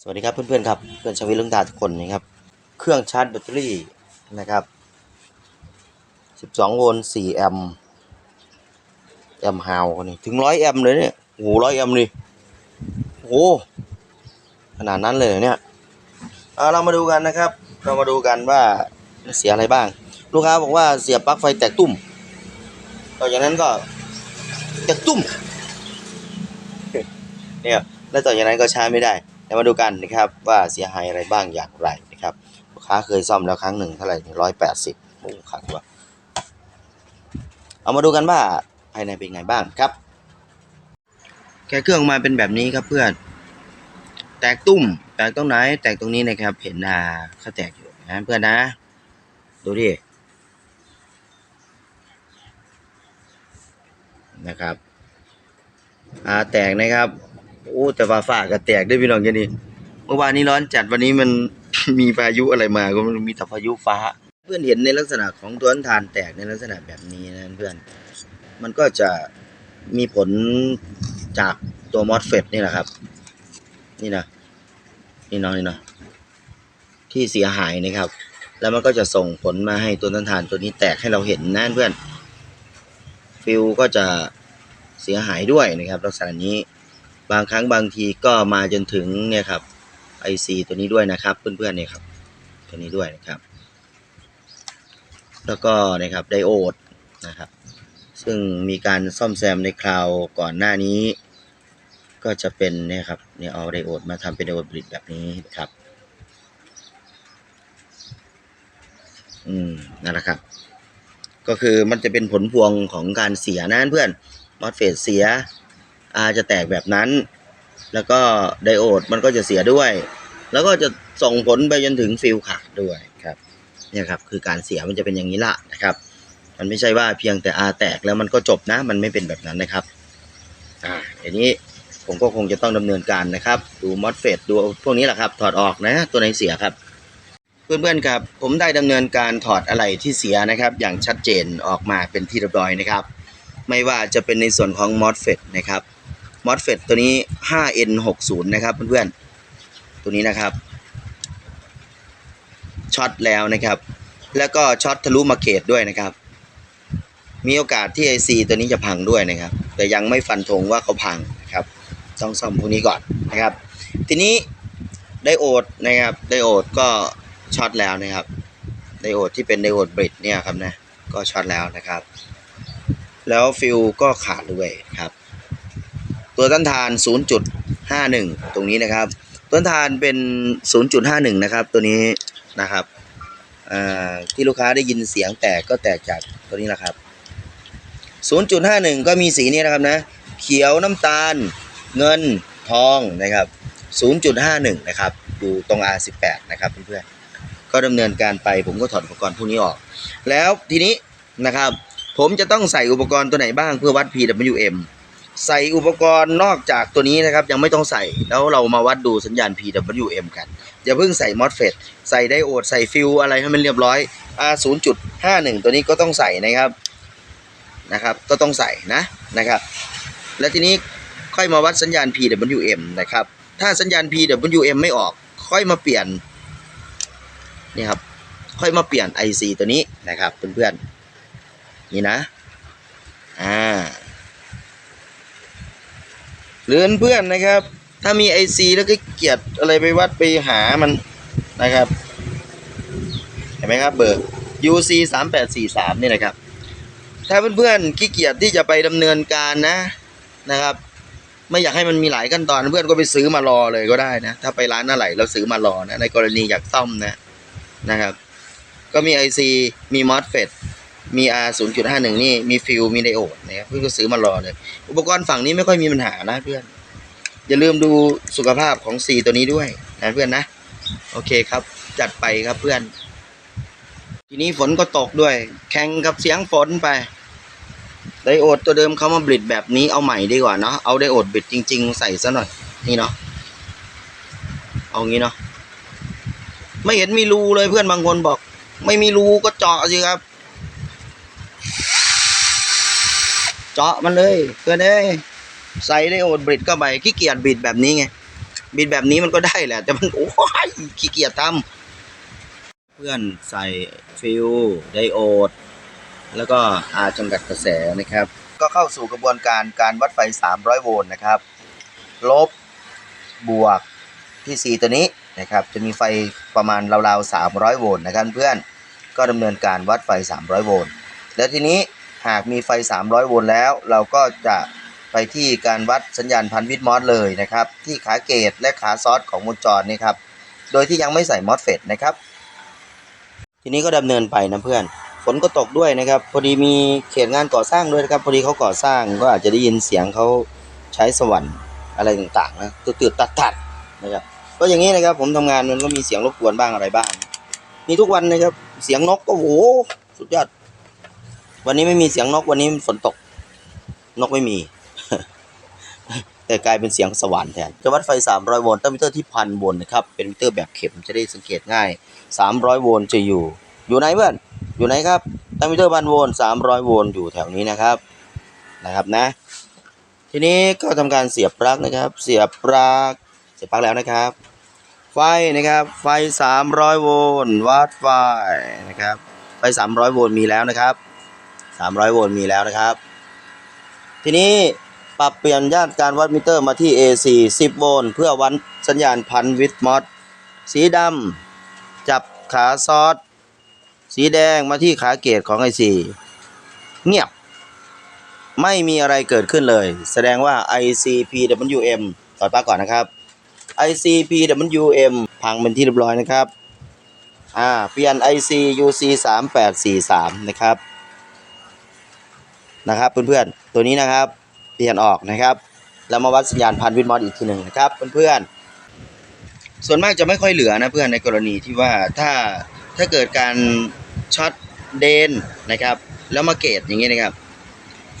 สวัสดีครับเพื่อนๆครับเพื่อนชาววิลุงตาทุกคนนะครับ เครื่องชาร์จแบตเตอรี่นะครับ 12 โวลต์ 4 แอมป์แอมป์ฮาวนี่ถึง 100 แอมป์เลยเนี่ยโอ้โห100 แอมป์เลยโอ้ขนาดนั้นเลยเนี่ยเอาเรามาดูกันนะครับ เรามาดูกันว่าเสียอะไรบ้าง ลูกค้าบอกว่าเสียปลั๊กไฟแตกตุ่มต่อจากนั้นก็แตกตุ่มเนี่ยแล้วต่อจากนั้นก็ใช้ไม่ได้ เดี๋ยวมาดูกันนะครับว่าเสียหายอะไรบ้างอย่างไรนะครับลูกค้าเคยซ่อมแล้วครั้งหนึ่งเท่าไหร่ร้อยแปดสิบโอ้ขาดว่ะเอามาดูกันว่าภายในเป็นไงบ้างครับแค่เครื่องมาเป็นแบบนี้ครับเพื่อน แตกตุ้ม แตกตรงไหน แตกตรงนี้นะครับ เห็นอ่าเขาแตกอยู่นะเพื่อนนะ ดูดิ นะครับ อ่าแตกนะครับ โอ้แต่ฟ้าฝ่าก็แตกด้วยพี่น้องแค่นี้เมื่อวานนี้ร้อนจัดวันนี้มัน มีพายุอะไรมาก็ไมันมีแต่พายุฟ้า เพื่อนเห็นในลักษณะของตัวน้ำทานแตกในลักษณะแบบนี้นะเพื่อน มันก็จะมีผลจากตัวมอสเฟตนี่แหละครับ นี่นะนี่เน้องนี่เนาะที่เสียหายนะครับ แล้วมันก็จะส่งผลมาให้ตัวน้ำทานตัวนี้แตกให้เราเห็นนะเพื่อนฟิลก็จะเสียหายด้วยนะครับ ลักษณะนี้ บางครั้งบางทีก็มาจนถึงเนี่ยครับ IC ตัวนี้ด้วยนะครับ เพื่อนๆเนี่ยครับ ตัวนี้ด้วยนะครับ แล้วก็นะครับไดโอดนะครับ ซึ่งมีการซ่อมแซมในคราวก่อนหน้านี้ ก็จะเป็นเนี่ยครับเนี่ยเอาไดโอดมาทำเป็นไดโอดบริดแบบนี้ครับอืมนั่นแหละครับ ก็คือมันจะเป็นผลพวงของการเสียนะเพื่อนมอสเฟตเสีย อาจะแตกแบบนั้น แล้วก็ไดโอดมันก็จะเสียด้วย แล้วก็จะส่งผลไปจนถึงฟิลขาดด้วยครับเนี่ยครับคือการเสียมันจะเป็นอย่างนี้ละนะครับ มันไม่ใช่ว่าเพียงแต่อาแตกแล้วมันก็จบนะ มันไม่เป็นแบบนั้นนะครับอ่าทีนี้ผมก็คงจะต้องดำเนินการนะครับ ดูมอสเฟตดูพวกนี้แหละครับ ถอดออกนะ ตัวไหนเสียครับ เพื่อนๆครับ ผมได้ดำเนินการถอดอะไรที่เสียนะครับ อย่างชัดเจนออกมาเป็นที่เรียบร้อยนะครับ ไม่ว่าจะเป็นในส่วนของ MOSFET นะครับ MOSFET ตัวนี้ 5N60 นะครับเพื่อนๆ ตัวนี้นะครับ ช็อตแล้วนะครับ แล้วก็ช็อตทะลุมาเกตด้วยนะครับ มีโอกาสที่ IC ตัวนี้จะพังด้วยนะครับ แต่ยังไม่ฟันธงว่าเขาพังนะครับ ต้องซ่อมพวกนี้ก่อนนะครับ ทีนี้ไดโอดนะครับ ไดโอดก็ช็อตแล้วนะครับ ไดโอดที่เป็นไดโอดบริดเนี่ยครับนะ ก็ช็อตแล้วนะครับ แล้วฟิลก็ขาดด้วยครับ ตัวต้านทาน 0.51 ตรงนี้นะครับ ต้นทานเป็น 0.51 นะครับ ตัวนี้นะครับที่ลูกค้าได้ยินเสียงแตกก็แตกจากตัวนี้แหละครับ 0.51 ก็มีสีนี้นะครับนะ เขียวน้ำตาล เงินทองนะครับ 0.51 นะครับดูตรง R18 นะครับเพื่อนๆ ก็ดำเนินการไปผมก็ถอดอุปกรณ์พวกนี้ออก แล้วทีนี้นะครับ ผมจะต้องใส่อุปกรณ์ตัวไหนบ้างเพื่อวัด PWM ใส่อุปกรณ์นอกจากตัวนี้นะครับ ยังไม่ต้องใส่แล้วเรามาวัดดูสัญญาณ PWM กัน อย่าเพิ่งใส่ MOSFET ใส่ไดโอด ใส่ฟิลอะไรให้มันเรียบร้อย R 0.51 ตัวนี้ก็ต้องใส่นะครับนะครับ ก็ต้องใส่นะนะครับ แล้วทีนี้ค่อยมาวัดสัญญาณ PWM นะครับ ถ้าสัญญาณ PWM ไม่ออก ค่อยมาเปลี่ยนนี่ครับค่อยมาเปลี่ยน IC ตัวนี้นะครับเพื่อนๆนี่นะอ่า หรือเพื่อนนะครับ ถ้ามี IC แล้วก็เกียดอะไรไปวัดไปหามันนะครับ เห็นไหมครับเบอร์ UC 3 8 4 3นี่นะครับ ถ้าเพื่อนๆขี้เกียจที่จะไปดำเนินการนะนะครับ ไม่อยากให้มันมีหลายขั้นตอนเพื่อนก็ไปซื้อมารอเลยก็ได้นะ ถ้าไปร้านอะไรแล้วซื้อมารอนะในกรณีอยากซ่อมนะนะครับ ก็มี IC มี MOSFET มี R 0.51 นี่มีฟิลมีไดโอดนะครับเพื่อนก็ซื้อมารอเลย อุปกรณ์ฝั่งนี้ไม่ค่อยมีปัญหานะเพื่อน อย่าลืมดูสุขภาพของ C ตัวนี้ด้วยนะเพื่อนนะ โอเคครับ จัดไปครับเพื่อน ทีนี้ฝนก็ตกด้วย แข่งกับเสียงฝนไป ไดโอดตัวเดิมเขามาบลิดแบบนี้เอาใหม่ดีกว่าเนาะเอาไดโอดบิดจริง ๆ ใส่ซะหน่อยนี่เนาะเอางี้เนาะไม่เห็นมีรูเลยเพื่อนบางคนบอก ไม่มีรูก็เจาะสิครับ เจาะมันเลยเพื่อนเอ้ยใส่ไดโอดบริดเข้าไปขี้เกียจบิดแบบนี้ไงบิดแบบนี้มันก็ได้แหละ แต่มันโอ้ยขี้เกียจทำเพื่อนใส่ฟิวไดโอด แล้วก็อาจำกัดกระแสนะครับ ก็เข้าสู่กระบวนการการวัดไฟ 300 โวลต์นะครับ ลบบวกที่ 4 ตัวนี้นะครับ จะมีไฟประมาณราวๆ300 โวลต์นะครับเพื่อนก็ดำเนินการวัดไฟ 300 โวลต์แล้วทีนี้ หากมีไฟ 300 โวลต์แล้ว เราก็จะไปที่การวัดสัญญาณพันวิทมอสเลยนะครับ ที่ขาเกตและขาซอสของวงจรนี่ครับ โดยที่ยังไม่ใส่มอสเฟตนะครับ ทีนี้ก็ดำเนินไปนะเพื่อน ฝนก็ตกด้วยนะครับ พอดีมีเขตงานก่อสร้างด้วยนะครับ พอดีเขาก่อสร้างก็อาจจะได้ยินเสียงเขาใช้สวรรค์อะไรต่างๆนะตืดๆตัดๆนะครับก็อย่างนี้นะครับผมทำงานมันก็มีเสียงรบกวนบ้างอะไรบ้าง มีทุกวันนะครับ เสียงนกก็โหสุดยอด วันนี้ไม่มีเสียงนกวันนี้ฝนตก นกไม่มี แต่กลายเป็นเสียงสว่านแทนจะวัดไฟ 300 โวลต์ตั้งมิเตอร์ที่พันโวลต์นะครับ เป็นมิเตอร์แบบเข็มจะได้สังเกตง่าย 300 โวลต์จะอยู่ อยู่ไหนเพื่อน อยู่ไหนครับ ตั้งมิเตอร์พันโวลต์300 โวลต์อยู่แถวนี้นะครับ นะครับนะ ทีนี้ก็ทำการเสียบปลั๊กนะครับ เสียบปลั๊ก เสียบปลั๊กแล้วนะครับ ไฟนะครับ ไฟ 300 โวลต์ วัดไฟนะครับ ไฟ 300 โวลต์มีแล้วนะครับ 300 โวลต์มีแล้วนะครับ ทีนี้ปรับเปลี่ยนย่านการวัดมิเตอร์มาที่ AC 10 โวลต์เพื่อวัดสัญญาณพันวิทมอสสีดำจับขาซอสสีแดงมาที่ขาเกตของ IC เงียบ ไม่มีอะไรเกิดขึ้นเลย แสดงว่า ICPWM ต่อปลั๊กก่อนนะครับ ICPWM พังเป็นที่เรียบร้อยนะครับ อ่า เปลี่ยน IC UC 3843 นะครับ นะครับเพื่อนๆตัวนี้นะครับเปลี่ยนออกนะครับแล้วมาวัดสัญญาณพันวิทมอสอีกทีหนึ่งนะครับเพื่อนๆส่วนมากจะไม่ค่อยเหลือนะเพื่อนในกรณีที่ว่าถ้าถ้าเกิดการช็อตเดนนะครับแล้วมาเกตอย่างนี้นะครับ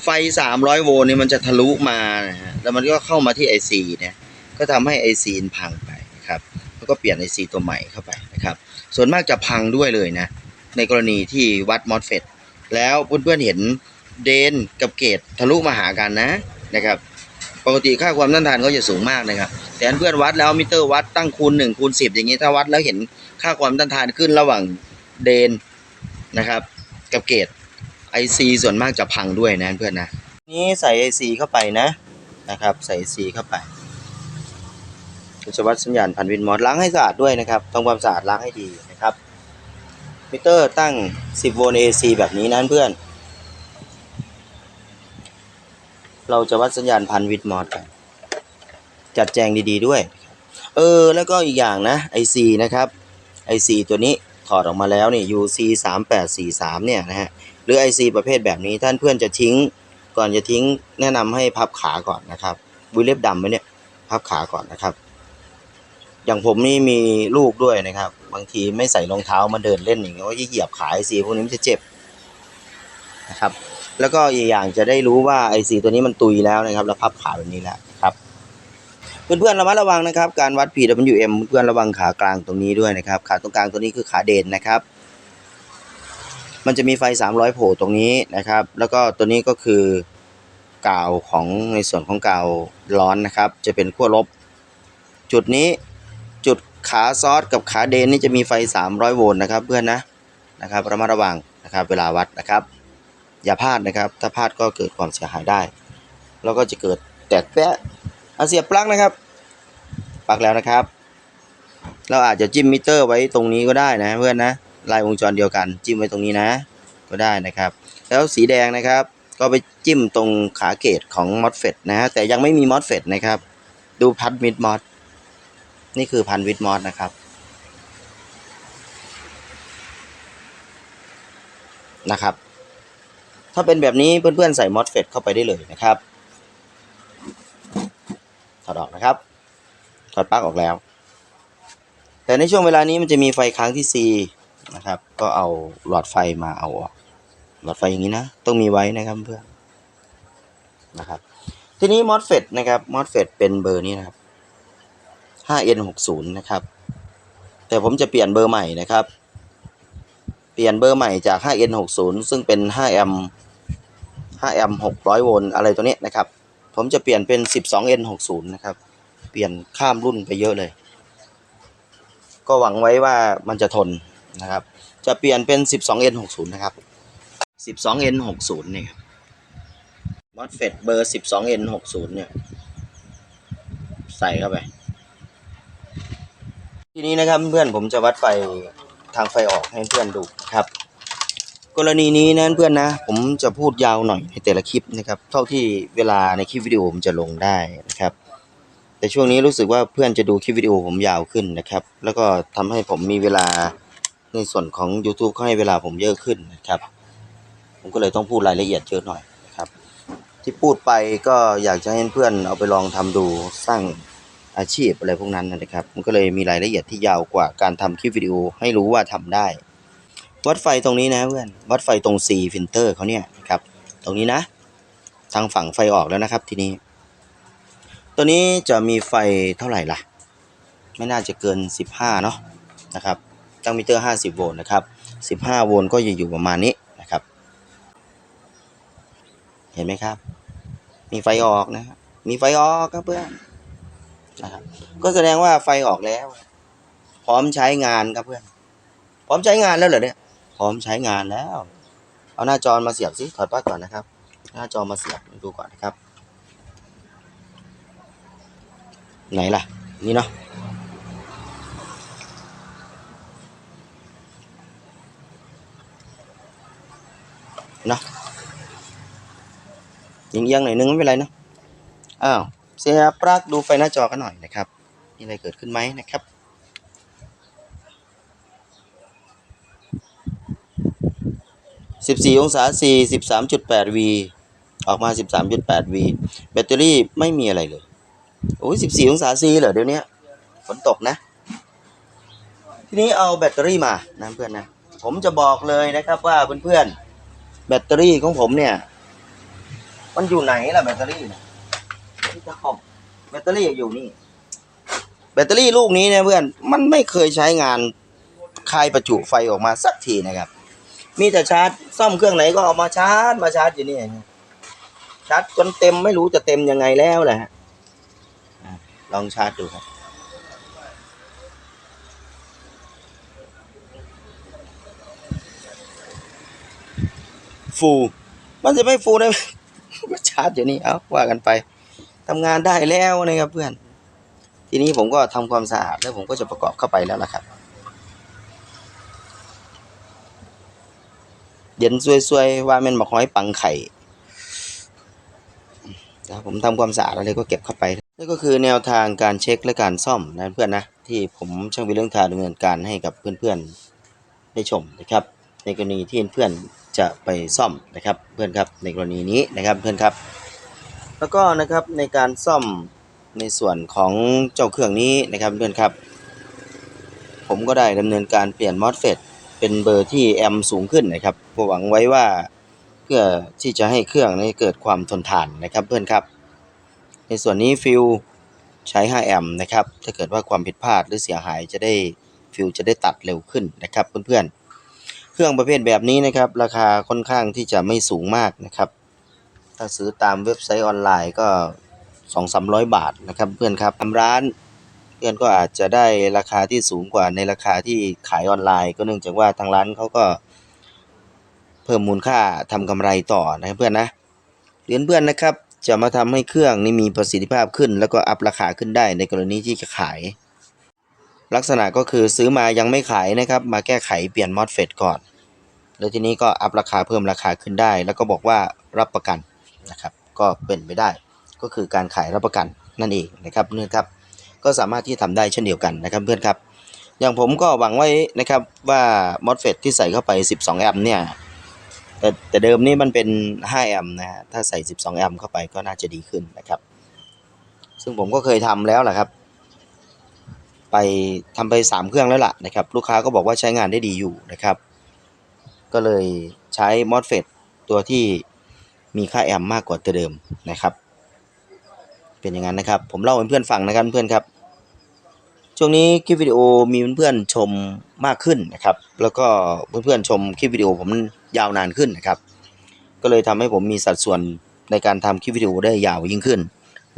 ไฟ 300 โวลต์นี่มันจะทะลุมานะฮะแล้วมันก็เข้ามาที่ IC เนี่ยก็ทำให้ IC มันพังไปนะครับแล้วก็เปลี่ยน IC ตัวใหม่เข้าไปนะครับส่วนมากจะพังด้วยเลยนะในกรณีที่วัดมอสเฟตแล้วเพื่อนๆเห็น เดนกับเกตทะลุมาหากันนะนะครับปกติค่าความต้านทานก็จะสูงมากนะครับ แต่นเพื่อนวัดแล้วมิเตอร์วัดตั้งคูณ1คูณ10 อย่างนี้ถ้าวัดแล้วเห็นค่าความต้านทานขึ้นระหว่างเดนนะครับ กับเกต IC ส่วนมากจะพังด้วยนะเพื่อนนะนี้ใส่ IC เข้าไปนะนะครับ ใส่ IC เข้าไปจะวัดสัญญาณพันวินมอสล้างให้สะอาดด้วยนะครับทำความสะอาดล้างให้ดีนะครับมิเตอร์ตั้ง 10 โวลต์ AC แบบนี้นะเพื่อน เราจะวัดสัญญาณพันวิทมอสกัน จัดแจงดีๆด้วย เออ แล้วก็อีกอย่างนะ IC นะครับ IC ตัวนี้ถอดออกมาแล้วนี่ UC 3843เนี่ยนะฮะ หรือ IC ประเภทแบบนี้ท่านเพื่อนจะทิ้ง ก่อนจะทิ้งแนะนำให้พับขาก่อนนะครับบุยเล็บดำไหมเนี่ย พับขาก่อนนะครับ อย่างผมนี่มีลูกด้วยนะครับ บางทีไม่ใส่รองเท้ามาเดินเล่นอย่างเงี้ยว่าเหยียบขา IC พวกนี้มันจะเจ็บนะครับ แล้วก็อีกอย่างจะได้รู้ว่า IC ตัวนี้มันตุยแล้วนะครับแล้วพับขาแบบนี้แล้วครับ เพื่อนๆระมัดระวังนะครับ การวัด PWM เพื่อนระวังขากลางตรงนี้ด้วยนะครับ ขาตรงกลางตัวนี้คือขาเด่นนะครับ มันจะมีไฟ 300 โผล่ตรงนี้นะครับ แล้วก็ตัวนี้ก็คือกาวของในส่วนของกาวร้อนนะครับ จะเป็นขั้วลบ จุดนี้จุดขาซอสกับขาเดนนี่จะมีไฟ 300 โวลต์นะครับ เพื่อนนะนะครับระมัดระวังนะครับ เวลาวัดนะครับ อย่าพลาดนะครับ ถ้าพลาดก็เกิดความเสียหายได้ แล้วก็จะเกิดแตกแปะเอาเสียบปลั๊กนะครับปลั๊กแล้วนะครับ เราอาจจะจิ้มมิเตอร์ไว้ตรงนี้ก็ได้นะเพื่อนนะลายวงจรเดียวกัน จิ้มไว้ตรงนี้นะ ก็ได้นะครับ แล้วสีแดงนะครับ ก็ไปจิ้มตรงขาเกตของมอสเฟตนะฮะแต่ยังไม่มีมอสเฟตนะครับ ดูพัดมิดมอสนี่คือพันวิดมอสนะครับนะครับ ถ้าเป็นแบบนี้เพื่อนๆใส่มอสเฟตเข้าไปได้เลยนะครับถอดออกนะครับถอดปลั๊กออกแล้ว แต่ในช่วงเวลานี้มันจะมีไฟค้างที่ C นะครับ ก็เอาหลอดไฟมาเอาออก หลอดไฟอย่างนี้นะ ต้องมีไว้นะครับเพื่อนนะครับ ทีนี้มอสเฟตนะครับมอสเฟตเป็นเบอร์นี้นะครับ 5N60 นะครับ แต่ผมจะเปลี่ยนเบอร์ใหม่นะครับ เปลี่ยนเบอร์ใหม่จาก 5N60 ซึ่งเป็น 5M 5M 600 โวลต์อะไรตัวนี้นะครับ ผมจะเปลี่ยนเป็น 12N60 นะครับ เปลี่ยนข้ามรุ่นไปเยอะเลย ก็หวังไว้ว่ามันจะทนนะครับ จะเปลี่ยนเป็น 12N60 นะครับ 12N60 เนี่ยครับมอสเฟตเบอร์ 12N60 เนี่ย ใส่เข้าไป ทีนี้นะครับเพื่อนผมจะวัดไฟทางไฟออกให้เพื่อนดูครับ กรณีนี้นะเพื่อนนะ ผมจะพูดยาวหน่อยในแต่ละคลิปนะครับ เท่าที่เวลาในคลิปวิดีโอผมจะลงได้นะครับ แต่ช่วงนี้รู้สึกว่าเพื่อนจะดูคลิปวิดีโอผมยาวขึ้นนะครับ แล้วก็ทำให้ผมมีเวลาในส่วนของ YouTube เขาให้เวลาผมเยอะขึ้นนะครับ ผมก็เลยต้องพูดรายละเอียดเยอะหน่อยนะครับ ที่พูดไปก็อยากจะให้เพื่อนเอาไปลองทำดูสร้างอาชีพอะไรพวกนั้นนะครับ มันก็เลยมีรายละเอียดที่ยาวกว่าการทำคลิปวิดีโอให้รู้ว่าทำได้ วัดไฟตรงนี้นะเพื่อนวัดไฟตรง C ฟิลเตอร์เขาเนี่ยนะครับ ตรงนี้นะ ทางฝั่งไฟออกแล้วนะครับทีนี้ ตัวนี้จะมีไฟเท่าไหร่ล่ะ ไม่น่าจะเกิน 15เนาะนะครับตั้งมิเตอร์ 50 โวลต์นะครับ 15 โวลต์ก็จะอยู่ประมาณนี้นะครับ เห็นไหมครับ มีไฟออกนะครับมีไฟออกครับเพื่อนนะครับก็แสดงว่าไฟออกแล้ว พร้อมใช้งานครับเพื่อน พร้อมใช้งานแล้วเหรอเนี่ย พร้อมใช้งานแล้ว เอาหน้าจอมาเสียบสิถอดปลั๊กก่อนนะครับ หน้าจอมาเสียบดูก่อนนะครับ ไหนล่ะ นี่เนาะเนาะเอียงหน่อยนึงไม่เป็นไรเนาะอ้าวเสียบปลั๊กดูไฟหน้าจอกันหน่อยนะครับมีอะไรเกิดขึ้นไหมนะครับ 14 องศา C 13.8 V ออกมา 13.8 V แบตเตอรี่ไม่มีอะไรเลย โอ้ย14 องศา C เหรอเดี๋ยวนี้ฝนตกนะ ทีนี้เอาแบตเตอรี่มานะเพื่อนนะ ผมจะบอกเลยนะครับว่าเพื่อนๆ แบตเตอรี่ของผมเนี่ย มันอยู่ไหนล่ะแบตเตอรี่เนี่ยที่จะคอมแบตเตอรี่อยู่นี่ แบตเตอรี่ลูกนี้เนี่ยเพื่อน มันไม่เคยใช้งานคายประจุไฟออกมาสักทีนะครับ มีแต่ชาร์จซ่อมเครื่องไหนก็เอามาชาร์จมาชาร์จอยู่นี่ชาร์จจนเต็มไม่รู้จะเต็มยังไงแล้วแหละลองชาร์จดูครับฟูมันจะไม่ฟูได้มก็ชาร์จอยู่นี่เอาว่ากันไปทำงานได้แล้วนะครับเพื่อน ทีนี้ผมก็ทำความสะอาดแล้วผมก็จะประกอบเข้าไปแล้วล่ะครับ เย็นซวยๆว่าแมันมาห้อยปังไข่แล้วผมทำความสะอาดอะไรก็เก็บเข้าไปนี่ก็คือแนวทางการเช็คและการซ่อมนะเพื่อนนะที่ผมช่างวิเรื่องทาดำเนินการให้กับเพื่อนๆได้ชมนะครับ ในกรณีที่เพื่อนจะไปซ่อมนะครับเพื่อนครับในกรณีนี้นะครับเพื่อนครับ แล้วก็นะครับในการซ่อมในส่วนของเจ้าเครื่องนี้นะครับเพื่อนครับ ผมก็ได้ดำเนินการเปลี่ยนมอสเฟต เป็นเบอร์ที่แอมสูงขึ้นนะครับเพื่อหวังไว้ว่าเพื่อที่จะให้เครื่องนี้เกิดความทนทานนะครับเพื่อนครับ ในส่วนนี้ฟิลใช้ 5 แอมนะครับ ถ้าเกิดว่าความผิดพลาดหรือเสียหายจะได้ฟิลจะได้ตัดเร็วขึ้นนะครับเพื่อนๆ เครื่องประเภทแบบนี้นะครับ ราคาค่อนข้างที่จะไม่สูงมากนะครับ ถ้าซื้อตามเว็บไซต์ออนไลน์ก็ 2-300 บาทนะครับเพื่อนครับทำร้าน เพื่อนก็อาจจะได้ราคาที่สูงกว่าในราคาที่ขายออนไลน์ ก็เนื่องจากว่าทางร้านเขาก็ เพิ่มมูลค่าทำกำไรต่อนะเพื่อนนะเรียนเพื่อนนะครับจะมาทำให้เครื่องนี้มีประสิทธิภาพขึ้น แล้วก็อัพราคาขึ้นได้ในกรณีที่จะขาย ลักษณะก็คือซื้อมายังไม่ขายนะครับ มาแก้ไขเปลี่ยนมอสเฟตก่อน แล้วทีนี้ก็อัพราคาเพิ่มราคาขึ้นได้ แล้วก็บอกว่ารับประกันนะครับ ก็เป็นไปได้ ก็คือการขายรับประกันนั่นเองนะครับเพื่อครับ ก็สามารถที่ทำได้เช่นเดียวกันนะครับเพื่อนครับ อย่างผมก็หวังไว้นะครับว่ามอสเฟตที่ใส่เข้าไป 12 แอมป์เนี่ยแต่แต่เดิมนี่มันเป็น 5 แอมป์นะฮะถ้าใส่ 12 แอมป์เข้าไปก็น่าจะดีขึ้นนะครับ ซึ่งผมก็เคยทำแล้วแหละครับ ไปทำไป 3 เครื่องแล้วล่ะนะครับ ลูกค้าก็บอกว่าใช้งานได้ดีอยู่นะครับ ก็เลยใช้มอสเฟตตัวที่มีค่าแอมป์มากกว่าตัวเดิมนะครับ เป็นอย่างนั้นนะครับ ผมเล่าให้เพื่อนฟังนะครับเพื่อนครับ ช่วงนี้คลิปวิดีโอมีเพื่อนๆชมมากขึ้นนะครับ แล้วก็เพื่อนๆชมคลิปวิดีโอผมยาวนานขึ้นนะครับ ก็เลยทำให้ผมมีสัดส่วนในการทำคลิปวิดีโอได้ยาวยิ่งขึ้น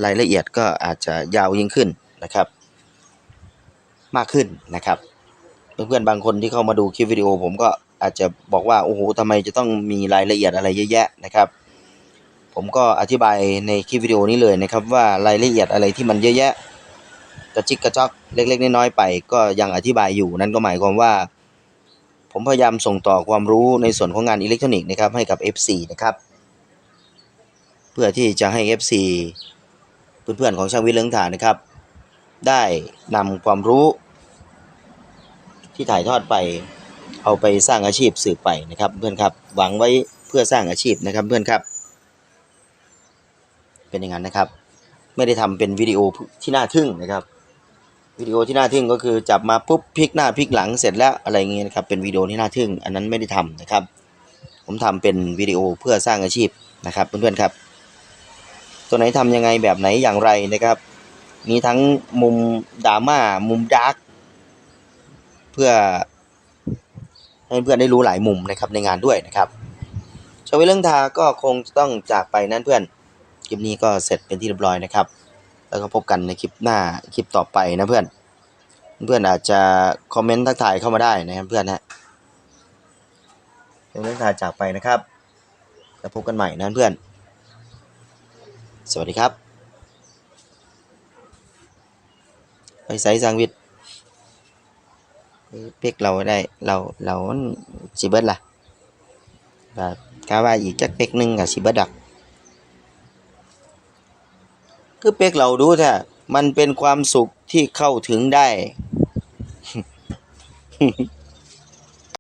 รายละเอียดก็อาจจะยาวยิ่งขึ้นนะครับ มากขึ้นนะครับ เพื่อนๆบางคนที่เข้ามาดูคลิปวิดีโอผมก็อาจจะบอกว่าโอ้โหทำไมจะต้องมีรายละเอียดอะไรเยอะแยะนะครับ ผมก็อธิบายในคลิปวิดีโอนี้เลยนะครับว่ารายละเอียดอะไรที่มันเยอะแยะ ระจิกกระจอกเล็ก ๆ น้อยๆไป ก็ยังอธิบายอยู่นั่นก็หมายความว่า ผมพยายามส่งต่อความรู้ในส่วนของงานอิเล็กทรอนิกส์นะครับให้กับ FC นะครับ เพื่อที่จะให้ FC เพื่อนๆของช่างวิทย์เลืองฐานนะครับ ได้นำความรู้ ที่ถ่ายทอดไปเอาไปสร้างอาชีพสืบไปนะครับเพื่อนครับหวังไว้เพื่อสร้างอาชีพนะครับเพื่อนครับ เป็นอย่างนั้นนะครับ ไม่ได้ทำเป็นวิดีโอที่น่าทึ่งนะครับ วิดีโอที่น่าทึ่งก็คือจับมาปุ๊บพลิกหน้าพลิกหลังเสร็จแล้วอะไรเงี้ยนะครับเป็นวิดีโอที่น่าทึ่ง อันนั้นไม่ได้ทำนะครับ ผมทำเป็นวิดีโอเพื่อสร้างอาชีพนะครับเพื่อนๆครับ ตัวไหนทำยังไงแบบไหนอย่างไรนะครับ มีทั้งมุมดราม่ามุมดาร์กเพื่อให้เพื่อนได้รู้หลายมุมนะครับในงานด้วยนะครับชาวเวลเรื่องทาก็คงต้องจากไปนั่นเพื่อนคลิปนี้ก็เสร็จเป็นที่เรียบร้อยนะครับ แล้วก็พบกันในคลิปหน้าคลิปต่อไปนะเพื่อน เพื่อนอาจจะคอมเมนต์ทักทายเข้ามาได้นะครับเพื่อนนะเวลเรื่องทาจากไปนะครับแล้วพบกันใหม่นะเพื่อน สวัสดีครับไปใส่สังวิทย์เป๊กเราได้เราเรามันสิเบิดล่ะครับาว่าอีกจักเป๊กหนึงกับสิเบิดดัก คือเป็กเราดูแท้มันเป็นความสุขที่เข้าถึงได้